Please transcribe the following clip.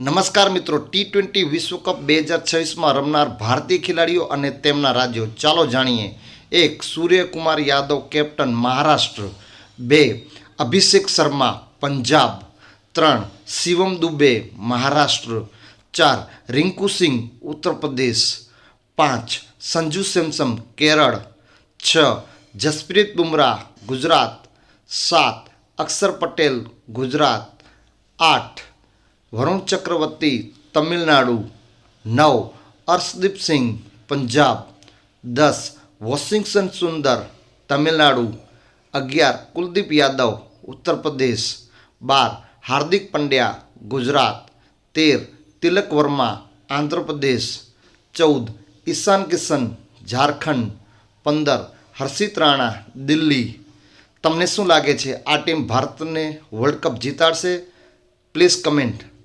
નમસ્કાર મિત્રો T twenty વિશ્વકપ બે હજાર છવ્વીસમાં રમનાર ભારતીય ખેલાડીઓ અને તેમના રાજ્યો. ચાલો જાણીએ. એક, સૂર્યકુમાર યાદવ, કેપ્ટન મહારાષ્ટ્ર. બે, અભિષેક શર્મા, પંજાબ. ત્રણ, શિવમ દુબે, મહારાષ્ટ્ર. ચાર, રિંકુ સિંહ ઉત્તર પ્રદેશ પાંચ, સંજુ સેમસમ, કેરળ. છ, જસપ્રીત બુમરાહ, ગુજરાત. સાત, અક્ષર પટેલ, ગુજરાત. આઠ વરુણ ચક્રવર્તી, તમિલનાડુ, નવ, અર્શદીપ સિંહ, પંજાબ, દસ, વોશિંગ્ટન સુંદર, તમિલનાડુ, અગિયાર, કુલદીપ યાદવ ઉત્તર પ્રદેશ બાર, હાર્દિક પંડ્યા, ગુજરાત, તેર, તિલક વર્મા, આંધ્રપ્રદેશ, ચૌદ, ઈશાન કિશન, ઝારખંડ, પંદર, હર્ષિત રાણા, દિલ્હી. તમને શું લાગે છે? આ ટીમ ભારતને વર્લ્ડ કપ જીતાડશે? Please comment